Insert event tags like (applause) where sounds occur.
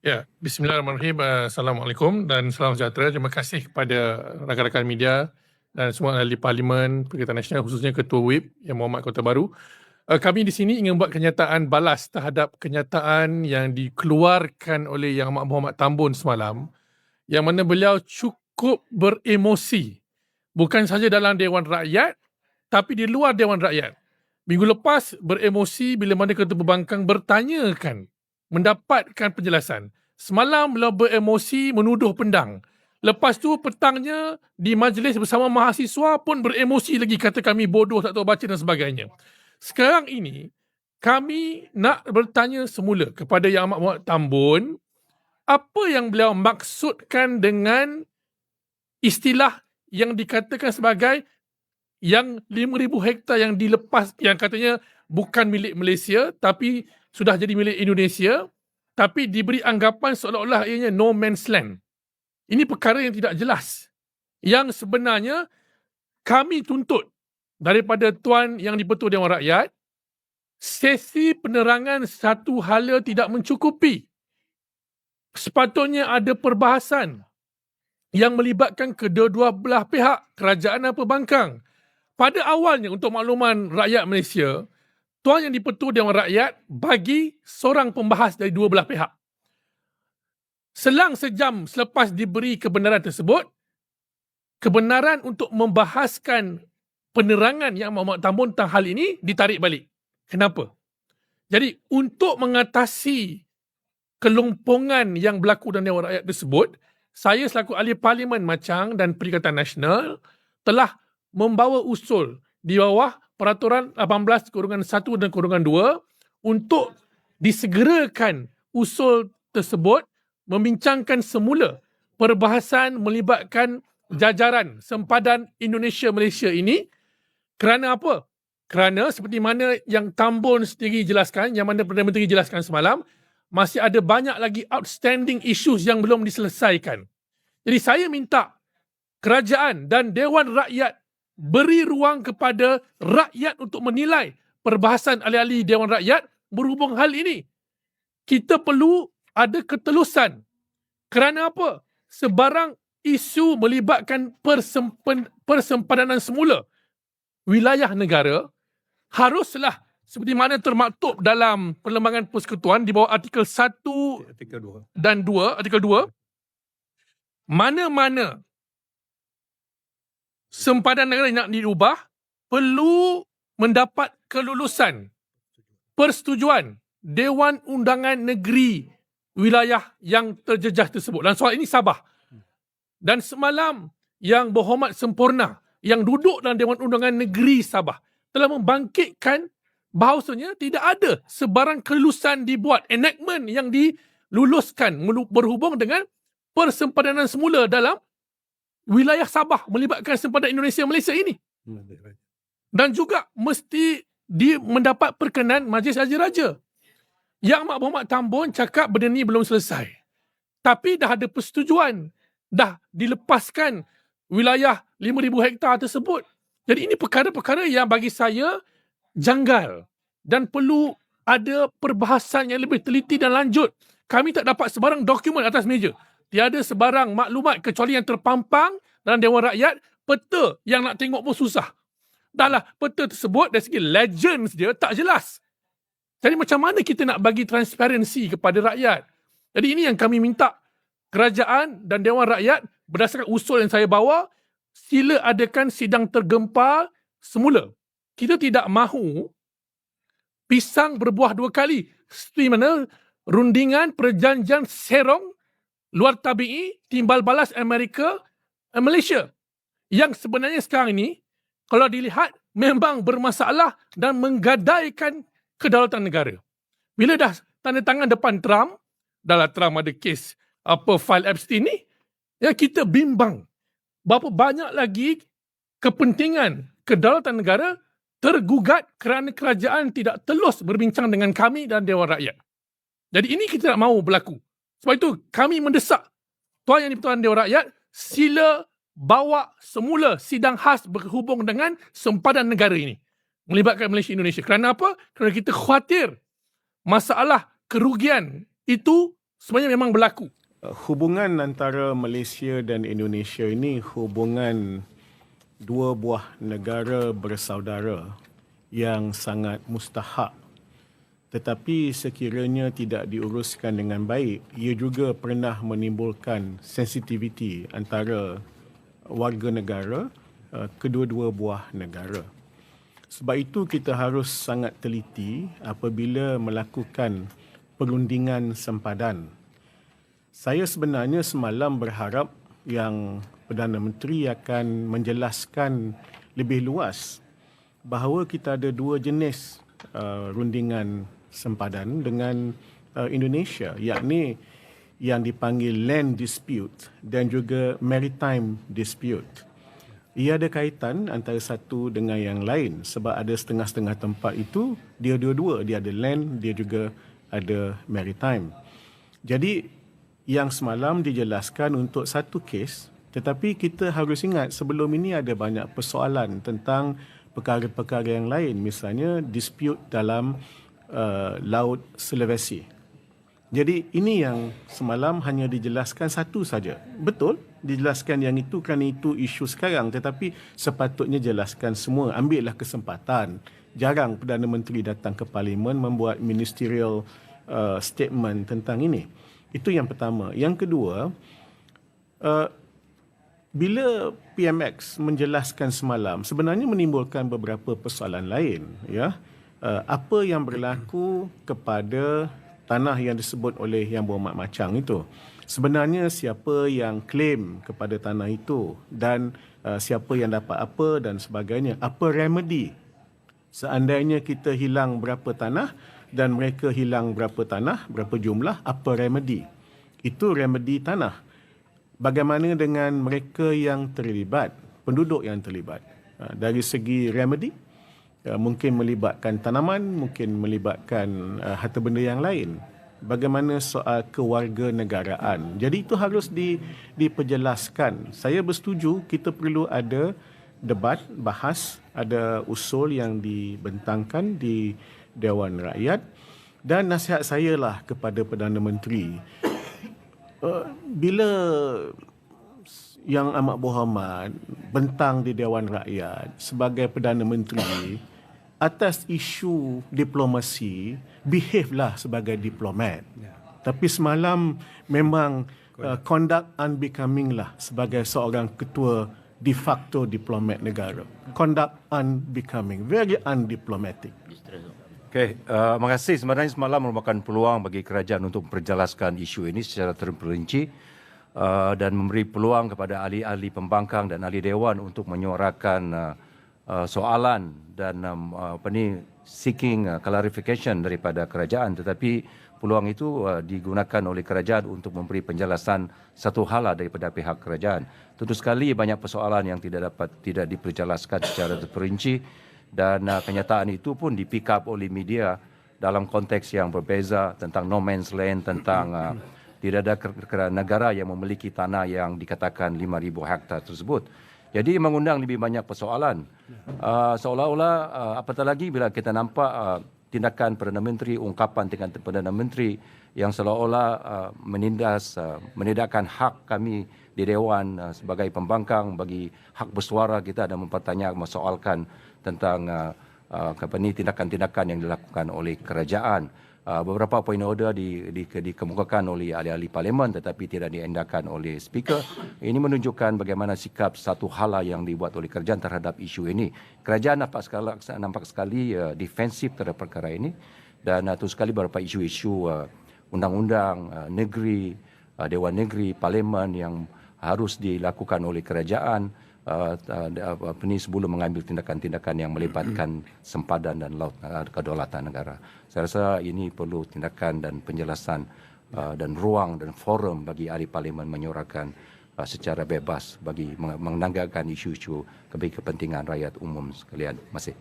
Ya, bismillahirrahmanirrahim. Assalamualaikum dan salam sejahtera. Terima kasih kepada rakan-rakan media dan semua ahli parlimen Perikatan Nasional khususnya Ketua WIP Yang Muhammad Kota Baru. Uh, kami di sini ingin buat kenyataan balas terhadap kenyataan yang dikeluarkan oleh Yang Amat Muhammad Tambun semalam yang mana beliau cukup beremosi bukan saja dalam Dewan Rakyat tapi di luar Dewan Rakyat. Minggu lepas beremosi bila mana Ketua Pembangkang bertanyakan mendapatkan penjelasan. Semalam beliau beremosi menuduh pendang. Lepas tu petangnya di majlis bersama mahasiswa pun beremosi lagi kata kami bodoh tak tahu baca dan sebagainya. Sekarang ini kami nak bertanya semula kepada Yang Amat Muhammad Tambun apa yang beliau maksudkan dengan istilah yang dikatakan sebagai yang 5,000 hektar yang dilepas yang katanya bukan milik Malaysia tapi sudah jadi milik Indonesia tapi diberi anggapan seolah-olah ianya no man's land. Ini perkara yang tidak jelas. Yang sebenarnya kami tuntut daripada tuan yang dipertua Dewan Rakyat sesi penerangan satu hala tidak mencukupi. Sepatutnya ada perbahasan yang melibatkan kedua-dua belah pihak, kerajaan dan pembangkang. Pada awalnya untuk makluman rakyat Malaysia, Tuan yang dipertua Dewan Rakyat bagi seorang pembahas dari dua belah pihak. Selang sejam selepas diberi kebenaran tersebut, kebenaran untuk membahaskan penerangan yang Muhammad Tambun tentang hal ini ditarik balik. Kenapa? Jadi untuk mengatasi kelumpungan yang berlaku dalam Dewan Rakyat tersebut, saya selaku ahli parlimen Macang dan Perikatan Nasional telah membawa usul di bawah peraturan 18 kurungan 1 dan kurungan 2 untuk disegerakan usul tersebut membincangkan semula perbahasan melibatkan jajaran sempadan Indonesia-Malaysia ini kerana apa? Kerana seperti mana yang Tambun sendiri jelaskan, yang mana Perdana Menteri jelaskan semalam, masih ada banyak lagi outstanding issues yang belum diselesaikan. Jadi saya minta kerajaan dan Dewan Rakyat beri ruang kepada rakyat untuk menilai perbahasan ahli-ahli Dewan Rakyat berhubung hal ini. Kita perlu ada ketelusan. Kerana apa? Sebarang isu melibatkan persempen, persempadanan semula wilayah negara haruslah seperti mana termaktub dalam perlembagan persekutuan di bawah artikel 1 artikel 2 dan 2 artikel 2 mana-mana sempadan negara nak diubah perlu mendapat kelulusan persetujuan Dewan Undangan Negeri wilayah yang terjejah tersebut. Dan soal ini Sabah. Dan semalam yang berhormat sempurna yang duduk dalam Dewan Undangan Negeri Sabah telah membangkitkan bahawasanya tidak ada sebarang kelulusan dibuat enactment yang diluluskan berhubung dengan persempadanan semula dalam wilayah Sabah melibatkan sempadan Indonesia Malaysia ini. Dan juga mesti di mendapat perkenan Majlis Raja-Raja. Yang Mak Muhammad Tambun cakap benda ni belum selesai. Tapi dah ada persetujuan. Dah dilepaskan wilayah 5,000 hektar tersebut. Jadi ini perkara-perkara yang bagi saya janggal. Dan perlu ada perbahasan yang lebih teliti dan lanjut. Kami tak dapat sebarang dokumen atas meja tiada sebarang maklumat kecuali yang terpampang dalam Dewan Rakyat, peta yang nak tengok pun susah. Dahlah peta tersebut dari segi legends dia tak jelas. Jadi macam mana kita nak bagi transparansi kepada rakyat? Jadi ini yang kami minta kerajaan dan Dewan Rakyat berdasarkan usul yang saya bawa, sila adakan sidang tergempar semula. Kita tidak mahu pisang berbuah dua kali. Seperti mana rundingan perjanjian serong luar tabi'i timbal balas Amerika dan Malaysia. Yang sebenarnya sekarang ini, kalau dilihat, memang bermasalah dan menggadaikan kedaulatan negara. Bila dah tanda tangan depan Trump, dalam Trump ada kes apa file Epstein ni, ya kita bimbang. Berapa banyak lagi kepentingan kedaulatan negara tergugat kerana kerajaan tidak telus berbincang dengan kami dan Dewan Rakyat. Jadi ini kita tak mahu berlaku. Sebab itu kami mendesak Tuan Yang di-Pertuan Dewan Rakyat sila bawa semula sidang khas berhubung dengan sempadan negara ini. Melibatkan Malaysia Indonesia. Kerana apa? Kerana kita khawatir masalah kerugian itu sebenarnya memang berlaku. Uh, Hubungan antara Malaysia dan Indonesia ini hubungan dua buah negara bersaudara yang sangat mustahak. Tetapi sekiranya tidak diuruskan dengan baik, ia juga pernah menimbulkan sensitiviti antara warga negara uh, kedua-dua buah negara. Sebab itu kita harus sangat teliti apabila melakukan perundingan sempadan. Saya sebenarnya semalam berharap yang Perdana Menteri akan menjelaskan lebih luas bahawa kita ada dua jenis uh, rundingan sempadan dengan uh, Indonesia yakni yang dipanggil land dispute dan juga maritime dispute. Ia ada kaitan antara satu dengan yang lain sebab ada setengah-setengah tempat itu dia dua-dua dia ada land dia juga ada maritime. Jadi yang semalam dijelaskan untuk satu kes tetapi kita harus ingat sebelum ini ada banyak persoalan tentang perkara-perkara yang lain misalnya dispute dalam uh, laut Sulawesi. Jadi ini yang semalam hanya dijelaskan satu saja. Betul, dijelaskan yang itu kerana itu isu sekarang tetapi sepatutnya jelaskan semua. Ambillah kesempatan. Jarang Perdana Menteri datang ke Parlimen membuat ministerial uh, statement tentang ini. Itu yang pertama. Yang kedua, uh, bila PMX menjelaskan semalam sebenarnya menimbulkan beberapa persoalan lain ya uh, apa yang berlaku kepada tanah yang disebut oleh Yang Berhormat Macang itu. Sebenarnya siapa yang claim kepada tanah itu dan uh, siapa yang dapat apa dan sebagainya. Apa remedy seandainya kita hilang berapa tanah dan mereka hilang berapa tanah, berapa jumlah, apa remedy. Itu remedy tanah. Bagaimana dengan mereka yang terlibat, penduduk yang terlibat. Uh, dari segi remedy, mungkin melibatkan tanaman, mungkin melibatkan uh, harta benda yang lain. Bagaimana soal kewarganegaraan. Jadi itu harus di, diperjelaskan. Saya bersetuju kita perlu ada debat, bahas, ada usul yang dibentangkan di Dewan Rakyat dan nasihat saya lah kepada Perdana Menteri. Uh, (coughs) bila yang amat berhormat bentang di Dewan Rakyat sebagai Perdana Menteri atas isu diplomasi behave lah sebagai diplomat. Yeah. Tapi semalam memang uh, conduct unbecoming lah sebagai seorang ketua de facto diplomat negara. Conduct unbecoming, very undiplomatic. Okey, uh, terima kasih. Sebenarnya semalam merupakan peluang bagi kerajaan untuk memperjelaskan isu ini secara terperinci uh, dan memberi peluang kepada ahli-ahli pembangkang dan ahli dewan untuk menyuarakan uh, uh, soalan dan um, apa ni seeking uh, clarification daripada kerajaan tetapi peluang itu uh, digunakan oleh kerajaan untuk memberi penjelasan satu hal daripada pihak kerajaan. Tentu sekali banyak persoalan yang tidak dapat tidak diperjelaskan secara terperinci dan uh, kenyataan itu pun di pick up oleh media dalam konteks yang berbeza tentang no man's land tentang uh, tidak ada negara yang memiliki tanah yang dikatakan 5000 hektar tersebut. Jadi mengundang lebih banyak persoalan. Uh, seolah-olah uh, apatah lagi bila kita nampak uh, tindakan Perdana Menteri, ungkapan dengan Perdana Menteri yang seolah-olah uh, menindas, uh, menindakkan hak kami di Dewan uh, sebagai pembangkang bagi hak bersuara kita dan mempertanyakan, masoalkan tentang uh, uh, tindakan-tindakan yang dilakukan oleh kerajaan. Uh, beberapa poin order di, di, dikemukakan oleh ahli-ahli parlimen tetapi tidak diendahkan oleh speaker. Ini menunjukkan bagaimana sikap satu hala yang dibuat oleh kerajaan terhadap isu ini. Kerajaan nampak sekali, nampak sekali uh, defensif terhadap perkara ini dan uh, sekali beberapa isu-isu uh, undang-undang uh, negeri, uh, Dewan Negeri, parlimen yang harus dilakukan oleh kerajaan uh, uh, ini sebelum mengambil tindakan-tindakan yang melibatkan sempadan dan laut uh, kedaulatan negara. Saya rasa ini perlu tindakan dan penjelasan dan ruang dan forum bagi ahli parlimen menyuarakan secara bebas bagi menanggalkan isu-isu kepentingan rakyat umum sekalian. Kasih.